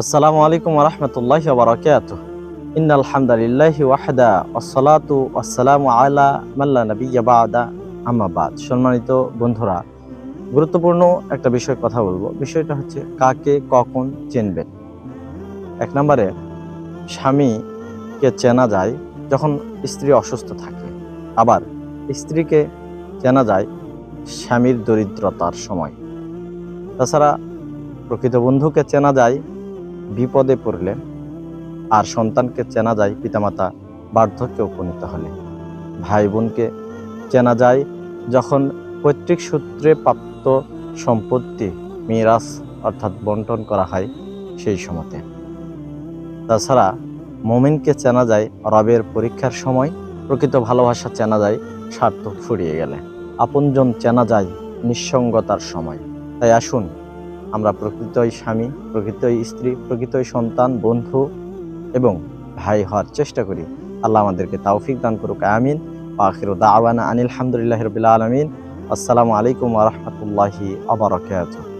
আসসালামু আলাইকুম রহমতুল্লাহ বারকাত ইন্নাল হামদালিল্লাহ ওয়াহদা আসসালাতু আসসালামু আলা মাল্লা নবিয়্যা বাদা। আম্মা বাদ। সম্মানিত বন্ধুরা, গুরুত্বপূর্ণ একটা বিষয় কথা বলব। বিষয়টা হচ্ছে কাকে কখন চিনবেন? এক নম্বরে, স্বামীকে চেনা যায় যখন স্ত্রী অসুস্থ থাকে। আবার স্ত্রীকে চেনা যায় স্বামীর দরিদ্রতার সময়। তাছাড়া প্রকৃত বন্ধুকে চেনা যায় বিপদে পড়লে আর সন্তানকে চেনা যায় পিতামাতা বার্ধক্যে উপনীত হলে। ভাই বোনকে চেনা যায় যখন পৈতৃক সূত্রে প্রাপ্ত সম্পত্তি মিরাস অর্থাৎ বন্টন করা হয় সেই সময়তে। তাছাড়া মোমিনকে চেনা যায় রবের পরীক্ষার সময়, প্রকৃত ভালোবাসা চেনা যায়, স্বার্থ ফুরিয়ে গেলে। আপনজন চেনা যায় নিঃসঙ্গতার সময়। তাই আসুন আমরা প্রকৃতই স্বামী, প্রকৃতই স্ত্রী, প্রকৃতই সন্তান, বন্ধু এবং ভাই হওয়ার চেষ্টা করি। আল্লাহ আমাদেরকে তাওফিক দান করুক, আমিন। আখির দাওয়ানা আনিল হামদুলিল্লাহ রবিল আলমিন। আসসালামু আলাইকুম রহমতুল্লাহি আবরকাত